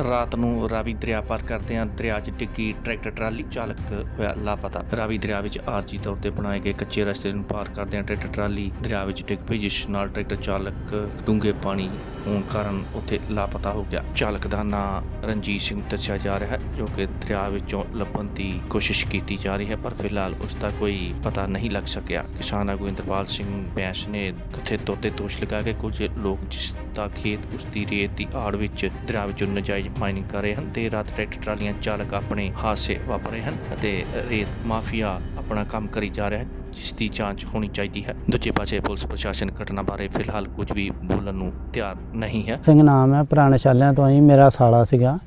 ਰਾਤ ਨੂੰ ਰਾਵੀ ਦਰਿਆ ਪਾਰ ਕਰਦਿਆਂ ਦਰਿਆ 'ਚ ਡਿੱਗੀ ਟਰੈਕਟਰ ਟਰਾਲੀ। ਚਾਲਕ ਹੋਇਆ ਲਾਪਤਾ। ਰਾਵੀ ਦਰਿਆ ਵਿੱਚ ਆਰਜੀ ਤੌਰ ਤੇ ਬਣਾਏ ਗਏ ਕੱਚੇ ਰਸਤੇ ਨੂੰ ਪਾਰ ਕਰਦਿਆਂ ਟਰੈਕਟਰ ਟਰਾਲੀ ਦਰਿਆ ਵਿੱਚ ਡਿੱਗ ਪਈ, ਜਿਸ ਨਾਲ ਟਰੈਕਟਰ ਚਾਲਕ ਡੂੰਘੇ ਪਾਣੀ ਹੋਣ ਕਾਰਨ ਉੱਥੇ ਲਾਪਤਾ ਹੋ ਗਿਆ। ਚਾਲਕ ਦਾ ਨਾਂ ਰਣਜੀਤ ਸਿੰਘ ਦੱਸਿਆ ਜਾ ਰਿਹਾ ਹੈ, ਜੋ ਕਿ ਦਰਿਆ ਵਿੱਚੋਂ ਲੱਭਣ ਦੀ ਕੋਸ਼ਿਸ਼ ਕੀਤੀ ਜਾ ਰਹੀ ਹੈ, ਪਰ ਫਿਲਹਾਲ ਉਸ ਦਾ ਕੋਈ ਪਤਾ ਨਹੀਂ ਲੱਗ ਸਕਿਆ। ਕਿਸਾਨ ਆਗੂ ਇੰਦਰਪਾਲ ਸਿੰਘ ਬੈਂਸ ਨੇ ਕਥਿਤ ਤੌਰ ਤੇ ਦੋਸ਼ ਲਗਾ ਕੇ ਕੁਝ ਲੋਕ ਜਿਸ ਦਾ ਖੇਤ ਉਸ ਦੀ ਰੇਤ ਦੀ ਆੜ ਵਿੱਚ ਦਰਿਆ ਵਿੱਚੋਂ ਨਜਾਇਜ਼ ਮਾਈਨਿੰਗ ਕਰ ਰਹੇ ਹਨ ਤੇ ਰਾਤ ਟਰੈਕਟਰ ਟਰਾਲੀਆਂ ਚਾਲਕ ਆਪਣੇ ਹਾਦਸੇ ਵਾਪਰ ਰਹੇ ਹਨ ਅਤੇ ਰੇਤ ਮਾਫੀਆ ਆਪਣਾ ਕੰਮ ਕਰੀ ਜਾ ਰਿਹਾ ਹੈ। ਜਿਸ ਦੀ ਜਾਂਚ ਹੋਣੀ ਚਾਹੀਦੀ ਹੈ। ਦੂਜੇ ਪਾਸੇ ਪੁਲਿਸ ਪ੍ਰਸ਼ਾਸਨ ਘਟਨਾ ਬਾਰੇ ਫਿਲਹਾਲ ਕੁਝ ਵੀ ਬੋਲਣ ਨੂੰ ਤਿਆਰ ਨਹੀਂ ਹੈ। ਸਿੰਘ ਨਾਮ ਹੈ, ਪੁਰਾਣੇ ਸ਼ਾਲਿਆਂ ਤੋਂ ਹੀ ਮੇਰਾ ਸਾਲਾ ਸੀਗਾ।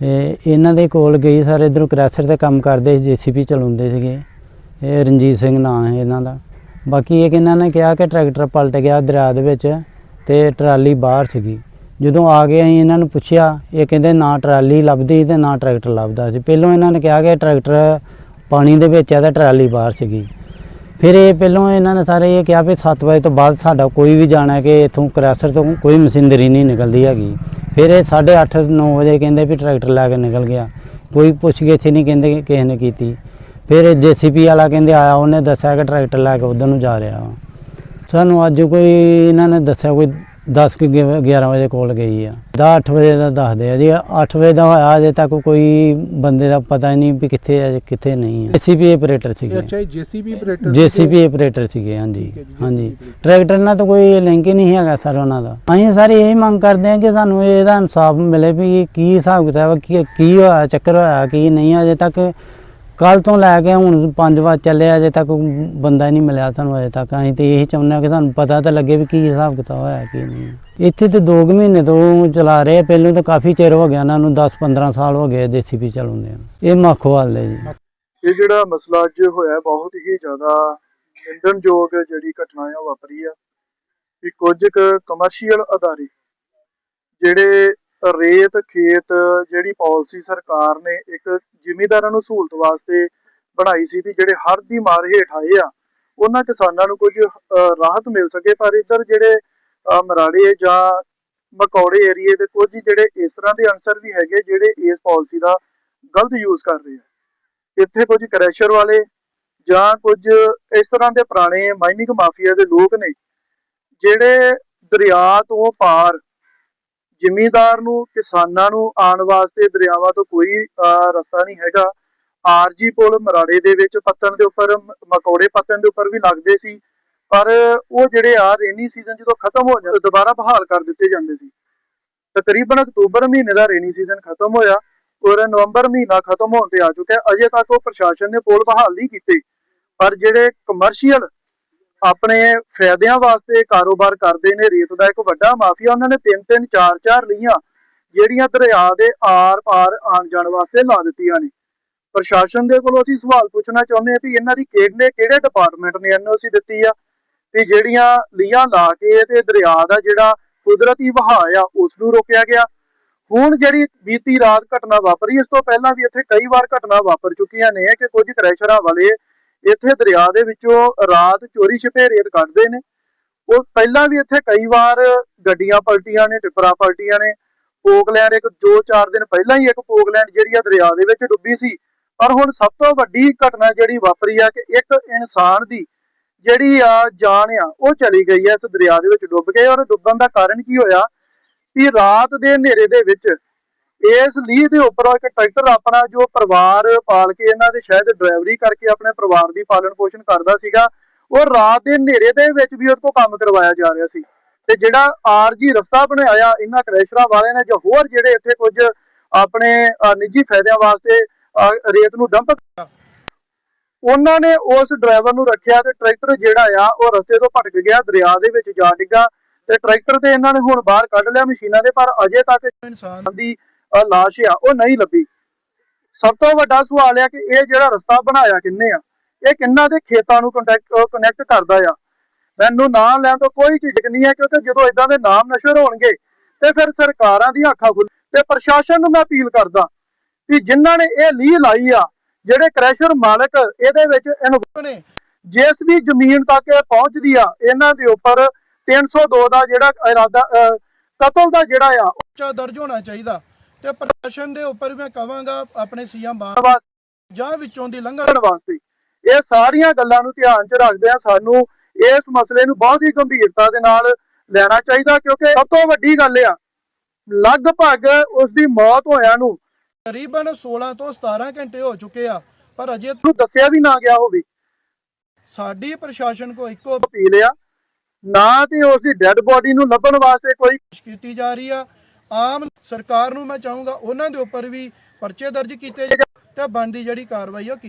ਤੇ ਇਹਨਾਂ ਦੇ ਕੋਲ ਗਈ ਸਾਰੇ, ਇਧਰੋਂ ਕ੍ਰੈਸ਼ਰ ਤੇ ਕੰਮ ਕਰਦੇ ਸੀ ਜੀਸੀਪੀ ਚਲਾਉਂਦੇ ਸੀਗੇ। ਇਹ ਰਣਜੀਤ ਸਿੰਘ ਨਾਂ ਹੈ ਇਹਨਾਂ ਦਾ। ਬਾਕੀ ਇਹ ਇਹਨਾਂ ਨੇ ਕਿਹਾ ਕਿ ਟਰੈਕਟਰ ਪਲਟ ਗਿਆ ਦਰਿਆ ਦੇ ਵਿੱਚ ਤੇ ਟਰਾਲੀ ਬਾਹਰ ਸੀਗੀ। ਜਦੋਂ ਆ ਗਏ ਅਸੀਂ ਇਹਨਾਂ ਨੂੰ ਪੁੱਛਿਆ, ਇਹ ਕਹਿੰਦੇ ਨਾ ਟਰਾਲੀ ਲੱਭਦੀ ਤੇ ਨਾ ਟਰੈਕਟਰ ਲੱਭਦਾ ਸੀ। ਪਹਿਲਾਂ ਇਹਨਾਂ ਨੇ ਕਿਹਾ ਕਿ ਟਰੈਕਟਰ ਪਾਣੀ ਦੇ ਵਿੱਚ ਹੈ ਤੇ ਟਰਾਲੀ ਬਾਹਰ ਸੀਗੀ। ਫਿਰ ਇਹ ਪਹਿਲਾਂ ਇਹਨਾਂ ਨੇ ਸਾਰੇ ਇਹ ਕਿਹਾ ਵੀ 7 ਵਜੇ ਤੋਂ ਬਾਅਦ ਸਾਡਾ ਕੋਈ ਵੀ ਜਾਣਾ ਕਿ ਇਥੋਂ ਕ੍ਰੈਸ਼ਰ ਤੋਂ ਕੋਈ ਮਸ਼ੀਨਰੀ ਨਹੀਂ ਨਿਕਲਦੀ ਹੈਗੀ। ਫਿਰ ਇਹ 8:30 9 ਵਜੇ ਕਹਿੰਦੇ ਵੀ ਟਰੈਕਟਰ ਲੈ ਕੇ ਨਿਕਲ ਗਿਆ। ਕੋਈ ਪੁੱਛਗਿੱਛ ਨਹੀਂ ਕਹਿੰਦੇ ਕਿਸੇ ਨੇ ਕੀਤੀ। ਫਿਰ ਜੀਸੀਪੀ ਵਾਲਾ ਕਹਿੰਦੇ ਆਇਆ, ਉਹਨੇ ਦੱਸਿਆ ਕਿ ਟਰੈਕਟਰ ਲੈ ਕੇ ਉਧਰ ਨੂੰ ਜਾ ਰਿਹਾ ਵਾ। ਸਾਨੂੰ ਅੱਜ ਕੋਈ ਇਹਨਾਂ ਨੇ ਦੱਸਿਆ ਕੋਈ 10 ਕਿ 11 ਵਜੇ ਕੋਲ ਗਈ ਆ। 10 ਵਜੇ ਦਾ ਦੱਸਦੇ ਆ ਜੀ। 8 ਵਜੇ ਦਾ ਹੋਇਆ ਅਜੇ ਤੱਕ ਕੋਈ ਬੰਦੇ ਦਾ ਪਤਾ ਨਹੀਂ ਵੀ ਕਿੱਥੇ ਹੈ ਕਿੱਥੇ ਨਹੀਂ ਹੈ ਜੀਸੀਪੀ ਆਪਰੇਟਰ ਸੀਗੇ। ਅੱਛਾ ਜੀਸੀਬੀ ਆਪਰੇਟਰ ਜੀਸੀਬੀ ਆਪਰੇਟਰ ਸੀਗੇ ਹਾਂਜੀ। ਹਾਂਜੀ। ਟਰੈਕਟਰ ਨਾਲ ਤਾਂ ਕੋਈ ਲਿੰਕ ਹੀ ਨਹੀਂ ਹੈਗਾ ਸਰ ਉਹਨਾਂ ਦਾ। ਅਸੀਂ ਸਾਰੇ ਇਹੀ ਮੰਗ ਕਰਦੇ ਹਾਂ ਕਿ ਸਾਨੂੰ ਇਹਦਾ ਇਨਸਾਫ ਮਿਲੇ ਵੀ ਕੀ ਹਿਸਾਬ ਕਿਤਾਬ ਕੀ ਹੋਇਆ ਚੱਕਰ ਹੋਇਆ ਕੀ ਨਹੀਂ। ਅਜੇ ਤੱਕ ਕੱਲ ਤੋਂ ਲੈ ਕੇ ਹੁਣ 5 ਵਜੇ ਚੱਲੇ ਅਜੇ ਤੱਕ ਬੰਦਾ ਨਹੀਂ ਮਿਲਿਆ ਸਾਨੂੰ ਅਜੇ ਤੱਕ। ਅਸੀਂ ਤੇ ਇਹੀ ਚਾਹੁੰਦੇ ਕਿ ਸਾਨੂੰ ਪਤਾ ਤਾਂ ਲੱਗੇ ਵੀ ਕੀ ਹਿਸਾਬ ਕਿਤਾਬ ਹੋਇਆ, ਕੀ ਨਹੀਂ। ਇੱਥੇ ਤੇ 2 ਮਹੀਨੇ ਤੋਂ ਚਲਾ ਰਹੇ ਪਹਿਲਾਂ ਤਾਂ ਕਾਫੀ ਚਿਰ ਹੋ ਗਿਆ ਇਹਨਾਂ ਨੂੰ 10-15 ਸਾਲ ਹੋ ਗਏ ਜੀਸੀਬੀ ਚਲਾਉਂਦੇ ਆ ਇਹ ਮੱਖਵਾਲ ਦੇ ਜੀ। ਇਹ ਜਿਹੜਾ ਮਸਲਾ ਅੱਜ ਹੋਇਆ, ਬਹੁਤ ਹੀ ਜ਼ਿਆਦਾ ਨਿੰਦਣਯੋਗ ਜਿਹੜੀ ਘਟਨਾ ਆ ਵਾਪਰੀ ਆ। ਕਿ ਕੁਝ ਕਮਰਸ਼ੀਅਲ ਅਦਾਰੇ ਜਿਹੜੇ ਰੇਤ, ਖੇਤ ਜਿਹੜੀ ਪਾਲਿਸੀ ਸਰਕਾਰ ਨੇ ਇੱਕ ਜ਼ਿਮੀਂਦਾਰਾਂ ਨੂੰ ਸਹੂਲਤ ਵਾਸਤੇ ਬਣਾਈ ਸੀ ਵੀ ਜਿਹੜੇ ਹੜ੍ਹ ਦੀ ਮਾਰ ਹੇਠ ਆਏ ਆ, ਉਹਨਾਂ ਕਿਸਾਨਾਂ ਨੂੰ ਕੁਝ ਰਾਹਤ ਮਿਲ ਸਕੇ, ਪਰ ਇੱਧਰ ਜਿਹੜੇ ਮਰਾੜੇ ਜਾਂ ਮਕੌੜੇ ਏਰੀਏ ਦੇ ਕੁਝ ਜਿਹੜੇ ਇਸ ਤਰ੍ਹਾਂ ਦੇ ਅਨਸਰ ਵੀ ਹੈਗੇ ਜਿਹੜੇ ਇਸ ਪਾਲਿਸੀ ਦਾ ਗਲਤ ਯੂਜ਼ ਕਰ ਰਹੇ ਆ। ਇੱਥੇ ਕੁਝ ਕ੍ਰੈਸ਼ਰ ਵਾਲੇ ਜਾਂ ਕੁਝ ਇਸ ਤਰ੍ਹਾਂ ਦੇ ਪੁਰਾਣੇ ਮਾਈਨਿੰਗ ਮਾਫੀਆ ਦੇ ਲੋਕ ਨੇ ਜਿਹੜੇ ਦਰਿਆ ਤੋਂ ਪਾਰ ਜ਼ਿਮੀਂਦਾਰ ਨੂੰ, ਕਿਸਾਨਾਂ ਨੂੰ ਆਉਣ ਵਾਸਤੇ ਦਰਿਆਵਾਂ ਤੋਂ ਕੋਈ ਰਸਤਾ ਨਹੀਂ ਹੈਗਾ। ਆਰਜੀ ਪੁਲ ਮਰਾੜੇ ਦੇ ਵਿੱਚ ਪੱਤਣ ਦੇ ਉੱਪਰ ਮਕੌੜੇ ਪੱਤਣ ਦੇ ਉੱਪਰ ਵੀ ਲੱਗਦੇ ਸੀ। ਪਰ ਉਹ ਜਿਹੜੇ ਆ ਰੇਨੀ ਸੀਜ਼ਨ ਜਦੋਂ ਖਤਮ ਹੋ ਜਾਂਦਾ ਦੁਬਾਰਾ ਬਹਾਲ ਕਰ ਦਿੱਤੇ ਜਾਂਦੇ ਸੀ। ਤਕਰੀਬਨ ਅਕਤੂਬਰ ਮਹੀਨੇ ਦਾ ਰੇਨੀ ਸੀਜ਼ਨ ਖਤਮ ਹੋਇਆ। ਔਰ ਨਵੰਬਰ ਮਹੀਨਾ ਖਤਮ ਹੋਣ ਤੇ ਆ ਚੁੱਕਿਆ। ਅਜੇ ਤੱਕ ਉਹ ਪ੍ਰਸ਼ਾਸਨ ਨੇ ਪੁਲ ਬਹਾਲ ਨਹੀਂ ਕੀਤੇ। ਪਰ ਜਿਹੜੇ ਕਮਰਸ਼ੀਅਲ ਆਪਣੇ ਫਾਇਦਿਆਂ ਵਾਸਤੇ ਕਾਰੋਬਾਰ ਕਰਦੇ ਨੇ, ਰੇਤ ਦਾ ਇੱਕ ਵੱਡਾ ਮਾਫੀਆ। ਉਹਨਾਂ ਨੇ ਤਿੰਨ ਤਿੰਨ, ਚਾਰ ਚਾਰ ਲੀਆਂ ਜਿਹੜੀਆਂ ਦਰਿਆ ਦੇ ਆਰ ਪਾਰ ਆਣ ਜਾਣ ਵਾਸਤੇ ਲਾ ਦਿੱਤੀਆਂ ਨੇ। ਪ੍ਰਸ਼ਾਸਨ ਦੇ ਕੋਲੋਂ ਅਸੀਂ ਸਵਾਲ ਪੁੱਛਣਾ ਚਾਹੁੰਦੇ ਹਾਂ ਵੀ ਇਹਨਾਂ ਦੀ ਕਿਹੜੇ ਕਿਹੜੇ ਡਿਪਾਰਟਮੈਂਟ ਨੇ ਐਨਓਸੀ ਦਿੱਤੀ ਆ? ਵੀ ਜਿਹੜੀਆਂ ਲੀਆਂ ਲਾ ਕੇ ਤੇ ਦਰਿਆ ਦਾ ਜਿਹੜਾ ਕੁਦਰਤੀ ਵਹਾਅ ਆ ਉਸ ਨੂੰ ਰੋਕਿਆ ਗਿਆ। ਹੁਣ ਜਿਹੜੀ ਬੀਤੀ ਰਾਤ ਘਟਨਾ ਵਾਪਰੀ, ਇਸ ਤੋਂ ਪਹਿਲਾਂ ਵੀ ਇੱਥੇ ਕਈ ਵਾਰ ਘਟਨਾ ਵਾਪਰ ਚੁੱਕੀਆਂ ਨੇ ਕਿ ਕੁਝ ਕ੍ਰੈਸ਼ਰਾਂ ਵਾਲੇ ਇੱਥੇ ਦਰਿਆ ਦੇ ਵਿੱਚੋਂ ਰਾਤ ਚੋਰੀ ਛਿਪੇ ਰੇਤ ਕੱਢਦੇ ਨੇ। ਉਹ ਪਹਿਲਾਂ ਵੀ ਇੱਥੇ ਕਈ ਵਾਰ ਗੱਡੀਆਂ ਪਲਟੀਆਂ ਨੇ, ਟਿੱਪਰਾਂ ਪਲਟੀਆਂ ਨੇ। ਪੋਕਲੈਂਡ ਇੱਕ ਜੋ ਚਾਰ ਦਿਨ ਪਹਿਲਾਂ ਹੀ ਇੱਕ ਪੋਕਲੈਂਡ ਜਿਹੜੀ ਆ ਦਰਿਆ ਦੇ ਵਿੱਚ ਡੁੱਬੀ ਸੀ। ਪਰ ਹੁਣ ਸਭ ਤੋਂ ਵੱਡੀ ਘਟਨਾ ਜਿਹੜੀ ਵਾਪਰੀ ਆ ਕਿ ਇੱਕ ਇਨਸਾਨ ਦੀ ਜਿਹੜੀ ਆ ਜਾਨ ਆ, ਉਹ ਚਲੀ ਗਈ ਆ ਇਸ ਦਰਿਆ ਦੇ ਵਿੱਚ ਡੁੱਬ ਕੇ। ਔਰ ਡੁੱਬਣ ਦਾ ਕਾਰਨ ਕੀ ਹੋਇਆ ਕਿ ਰਾਤ ਦੇ ਹਨੇਰੇ ਦੇ ਵਿੱਚ ਇਸ ਲੀਹ ਦੇ ਉੱਪਰ ਇੱਕ ਟਰੈਕਟਰ ਆਪਣਾ ਜੋ ਪਰਿਵਾਰ ਪਾਲ ਕੇ ਇਹਨਾਂ ਦੇ ਸ਼ਾਇਦ ਡਰਾਈਵਰੀ ਕਰਕੇ ਆਪਣੇ ਪਰਿਵਾਰ ਦੀ ਪਾਲਣ ਪੋਸ਼ਣ ਕਰਦਾ ਸੀਗਾ ਉਹ ਰਾਤ ਦੇ ਹਨੇਰੇ ਦੇ ਵਿੱਚ ਵੀ ਉਹਦੇ ਕੋਲ ਕੰਮ ਕਰਵਾਇਆ ਜਾ ਰਿਹਾ ਸੀ। ਤੇ ਜਿਹੜਾ ਆਰਜੀ ਰਸਤਾ ਬਣਾਇਆ ਇਹਨਾਂ ਕ੍ਰੈਸ਼ਰਾਂ ਵਾਲਿਆਂ ਨੇ ਜਾਂ ਹੋਰ ਜਿਹੜੇ ਇੱਥੇ ਕੁਝ ਆਪਣੇ ਨਿੱਜੀ ਫਾਇਦਿਆਂ ਵਾਸਤੇ ਰੇਤ ਨੂੰ ਡੰਪ ਉਹਨਾਂ ਨੇ ਉਸ ਡਰਾਈਵਰ ਨੂੰ ਰੱਖਿਆ ਤੇ ਟਰੈਕਟਰ ਜਿਹੜਾ ਆ ਉਹ ਰਸਤੇ ਤੋਂ ਭਟਕ ਗਿਆ ਦਰਿਆ ਦੇ ਵਿੱਚ ਜਾ ਡਿੱਗਾ ਤੇ ਟਰੈਕਟਰ ਤੇ ਇਹਨਾਂ ਨੇ ਹੁਣ ਬਾਹਰ ਕੱਢ ਲਿਆ ਮਸ਼ੀਨਾਂ ਦੇ ਪਰ ਅਜੇ ਤੱਕ ਇਨਸਾਨ ਦੀ ਲਾਸ਼ ਆ, ਉਹ ਨਹੀਂ ਲੱਭੀ। ਸਭ ਤੋਂ ਵੱਡਾ ਸਵਾਲ ਆ ਕਿ ਇਹ ਜਿਹੜਾ ਰਸਤਾ ਬਣਾਇਆ ਕਿੰਨੇ ਆ? ਇਹ ਕਿੰਨਾ ਦੇ ਖੇਤਾਂ ਨੂੰ ਕਨੈਕਟ ਕਰਦਾ ਆ? ਮੈਨੂੰ ਨਾਮ ਲੈਣ ਤੋਂ ਕੋਈ ਝਿਜਕ ਨਹੀਂ ਹੈ ਕਿਉਂਕਿ ਜਦੋਂ ਇਦਾਂ ਦੇ ਨਾਮ ਨਸ਼ਰ ਹੋਣਗੇ ਤੇ ਫਿਰ ਸਰਕਾਰਾਂ ਦੀਆਂ ਅੱਖਾਂ ਖੁੱਲ ਤੇ ਪ੍ਰਸ਼ਾਸਨ ਨੂੰ ਮੈਂ ਅਪੀਲ ਕਰਦਾ ਕਿ ਜਿਨ੍ਹਾਂ ਨੇ ਇਹ ਲੀਹ ਲਾਈ ਆ, ਜਿਹੜੇ ਕ੍ਰੈਸ਼ਰ ਮਾਲਕ ਇਹਦੇ ਵਿੱਚ ਇਨਵੋਲਵ ਨੇ, ਜਿਸ ਦੀ ਜ਼ਮੀਨ ਤੱਕ ਇਹ ਪਹੁੰਚਦੀ ਆ, ਇਹਨਾਂ ਦੇ ਉੱਪਰ 302 ਦਾ ਜਿਹੜਾ ਇਰਾਦਾ ਕਤਲ ਦਾ ਜਿਹੜਾ ਆ ਉੱਚਾ ਦਰਜ ਹੋਣਾ ਚਾਹੀਦਾ। ਤੇ ਪ੍ਰਸ਼ਾਸਨ ਦੇ ਉੱਪਰ ਮੈਂ ਕਹਾਂਗਾ ਆਪਣੇ ਸੀਐਮ ਵਾਸਤੇ ਜਾਂ ਵਿੱਚੋਂ ਦੀ ਲੰਘਣ। ਵਾਸਤੇ ਇਹ ਸਾਰੀਆਂ ਗੱਲਾਂ ਨੂੰ ਧਿਆਨ 'ਚ ਰੱਖਦੇ ਆ ਸਾਨੂੰ ਇਸ ਮਸਲੇ ਨੂੰ ਬਹੁਤ ਹੀ ਗੰਭੀਰਤਾ ਦੇ ਨਾਲ ਲੈਣਾ ਚਾਹੀਦਾ ਕਿਉਂਕਿ ਸਭ ਤੋਂ ਵੱਡੀ ਗੱਲ ਆ ਲਗਭਗ ਉਸ ਦੀ ਮੌਤ ਹੋਇਆਂ ਨੂੰ ਤਕਰੀਬਨ 16 ਤੋਂ 17 ਘੰਟੇ ਹੋ ਚੁੱਕੇ ਆ ਪਰ ਅਜੇ ਨੂੰ ਦੱਸਿਆ ਵੀ ਨਾ ਗਿਆ ਹੋਵੇ। ਸਾਡੀ ਪ੍ਰਸ਼ਾਸਨ ਕੋ ਇੱਕੋ ਪੀ ਲਿਆ ਨਾ ਤੇ ਉਸ ਦੀ ਡੈੱਡ ਬੋਡੀ ਨੂੰ ਲੱਭਣ ਵਾਸਤੇ ਕੋਈ ਕੋਸ਼ਿਸ਼ ਕੀਤੀ ਜਾ ਰਹੀ ਆ ਆਮ ਸਰਕਾਰ ਨੂੰ ਮੈਂ ਚਾਹੂੰਗਾ ਉਹਨਾਂ ਦੇ ਉੱਪਰ ਵੀ ਪਰਚੇ ਦਰਜ ਕੀਤੇ ਜਾਣ, ਤੇ ਬਣਦੀ ਜਿਹੜੀ ਕਾਰਵਾਈ ਉਹ ਕੀਤੀ